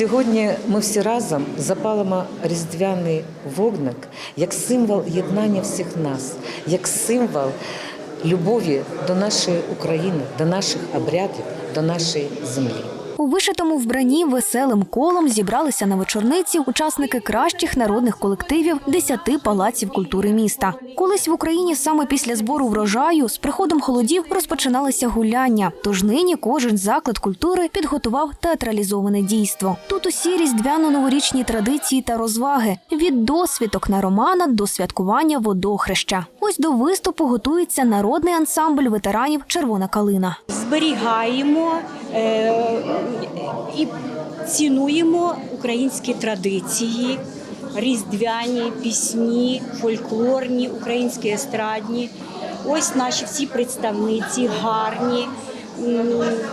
Сьогодні ми всі разом запалимо різдвяний вогник як символ єднання всіх нас, як символ любові до нашої України, до наших обрядів, до нашої землі. У вишитому вбранні веселим колом зібралися на вечорниці учасники кращих народних колективів десяти палаців культури міста. Колись в Україні саме після збору врожаю з приходом холодів розпочиналися гуляння. Тож нині кожен заклад культури підготував театралізоване дійство. Тут усі різдвяно-новорічні традиції та розваги від досвідок на романа до святкування водохреща. Ось до виступу готується народний ансамбль ветеранів Червона калина. зберігаємо і цінуємо українські традиції, різдвяні пісні, фольклорні, українські естрадні. Ось наші всі представниці гарні.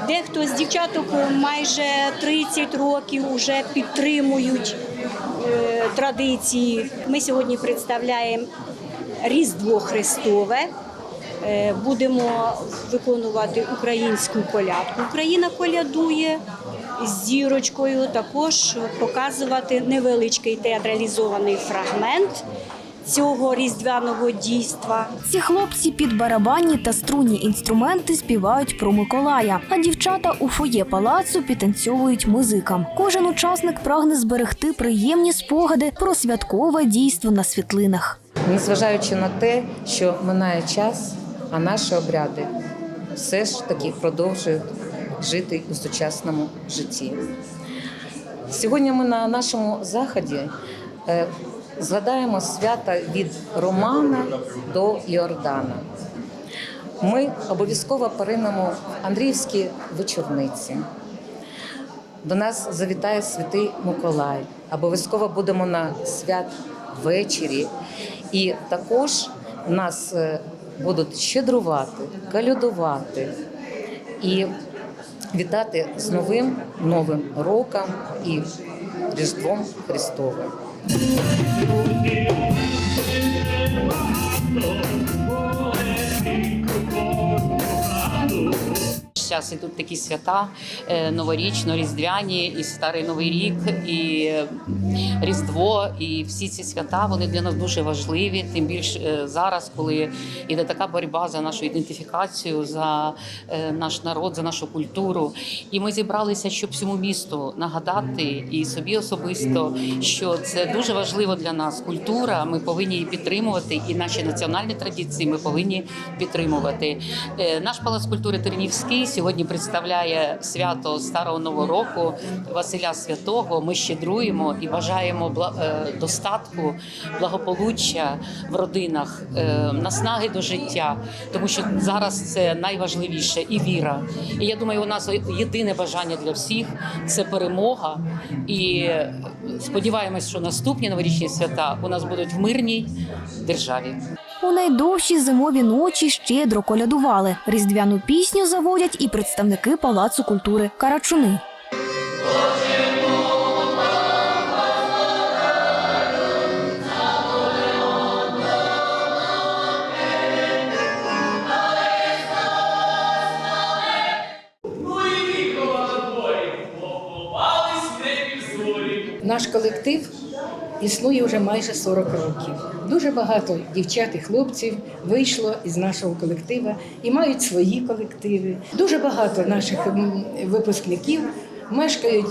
Дехто з дівчаток майже 30 років вже підтримують е, традиції. Ми сьогодні представляємо Різдво Христове. Е, Будемо виконувати українську колядку. Україна колядує з зірочкою. Також показувати невеличкий театралізований фрагмент цього різдвяного дійства. Ці хлопці під барабанні та струнні інструменти співають про Миколая, а дівчата у фоє палацу підтанцьовують музикам. Кожен учасник прагне зберегти приємні спогади про святкове дійство на світлинах. Незважаючи на те, що минає час, а наші обряди все ж таки продовжують жити у сучасному житті. Сьогодні ми на нашому заході е, згадаємо свята від Романа до Йордана. Ми обов'язково поринемо в Андріївські вечорниці. До нас завітає святий Миколай. Обов'язково будемо на свят вечері. І також нас е, будуть щедрувати, калюдувати і вітати з новим новим роком і Різдвом Христовим. Зараз ідуть такі свята е, новорічно-різдвяні, і Старий Новий рік, і е, Різдво, і всі ці свята вони для нас дуже важливі. Тим більше зараз, коли йде така боротьба за нашу ідентифікацію, за е, наш народ, за нашу культуру. І ми зібралися, щоб всьому місту нагадати і собі особисто, що це дуже важливо для нас. Культура, ми повинні її підтримувати, і наші національні традиції ми повинні підтримувати. Е, Наш палац культури Тернівський сьогодні представляє свято старого нового року Василя Святого. Ми щедруємо і бажаємо е, достатку, благополуччя в родинах, е, наснаги до життя, тому що зараз це найважливіше і віра. І я думаю, у нас єдине бажання для всіх це перемога. І сподіваємось, що наступні новорічні свята у нас будуть в мирній державі. У найдовші зимові ночі щедро колядували. Різдвяну пісню заводять і представники палацу культури Карачуни. Наш колектив існує вже майже 40 років. Дуже багато дівчат і хлопців вийшло із нашого колектива і мають свої колективи. Дуже багато наших випускників мешкають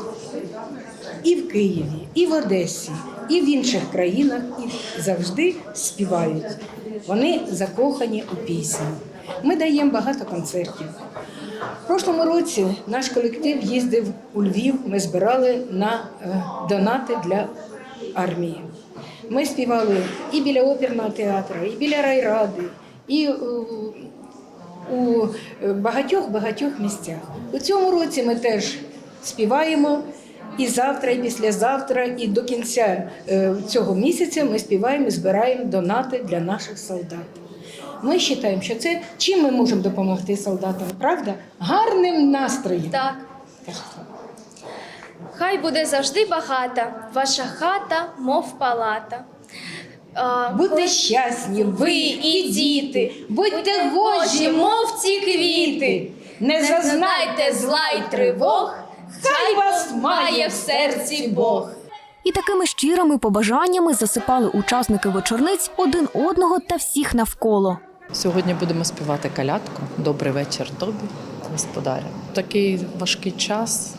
і в Києві, і в Одесі, і в інших країнах, і завжди співають. Вони закохані у пісню. Ми даємо багато концертів. В прошлому році наш колектив їздив у Львів. Ми збирали на е, донати для армії. Ми співали і біля оперного театру, і біля райради, і е, у багатьох багатьох місцях. У цьому році ми теж співаємо. І завтра, і післязавтра, і до кінця е, цього місяця ми співаємо і збираємо донати для наших солдат. Ми вважаємо, що це чим ми можемо допомогти солдатам, правда? Гарним настроєм. Так, хай буде завжди багата, ваша хата, мов палата. А, Будьте щасні, ви і діти, будьте гожі, мов ці квіти. Не зазнайте зла й тривог, Хай вас має в серці Бог. І такими щирими побажаннями засипали учасники вечорниць один одного та всіх навколо. Сьогодні будемо співати калятку. Добрий вечір тобі, господаря. Такий важкий час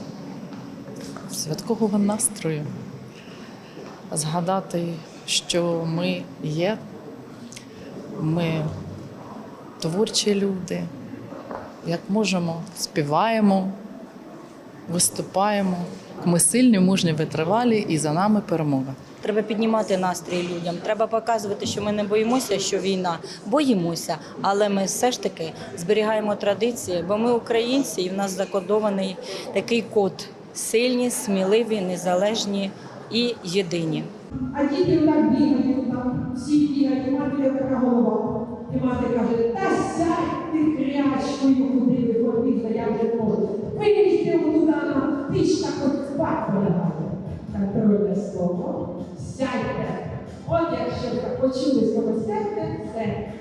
святкового настрою. Згадати, що ми є, ми творчі люди, як можемо, співаємо, виступаємо. Ми сильні, мужні, витривалі, і за нами перемога. Треба піднімати настрій людям. Треба показувати, що ми не боїмося, що війна боїмося, але ми все ж таки зберігаємо традиції, бо ми українці, і в нас закодований такий код: сильні, сміливі, незалежні і єдині. А діти так бігають, там всі бігають, матері така голова. І мати каже, та сядь ти крячкою, куди ви побігли, я вже можу. Вийдьте туди на піч так от спати полягати. Так троє слово, сядьте. От якщо так почули слово сядьте, все.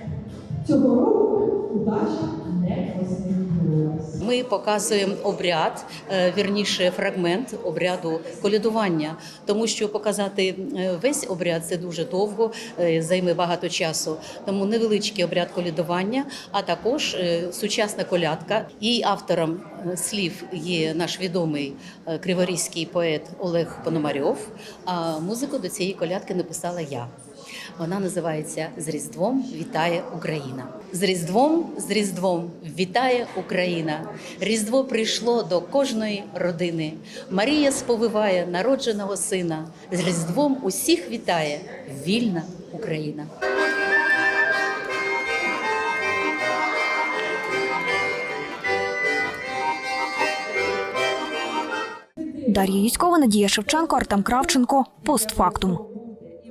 Цього року Ми показуємо обряд, е, вірніше фрагмент обряду колядування, тому що показати е, весь обряд це дуже довго, е, займе багато часу. Тому невеличкий обряд колядування, а також сучасна колядка. І автором слів є наш відомий криворізький поет Олег Пономарьов. А музику до цієї колядки написала я. Вона називається З Різдвом вітає Україна. З Різдвом, з Різдвом вітає Україна. Різдво прийшло до кожної родини. Марія сповиває народженого сина. З Різдвом усіх вітає вільна Україна. Дар'я Юськова, Надія Шевченко, Артем Кравченко. Постфактум.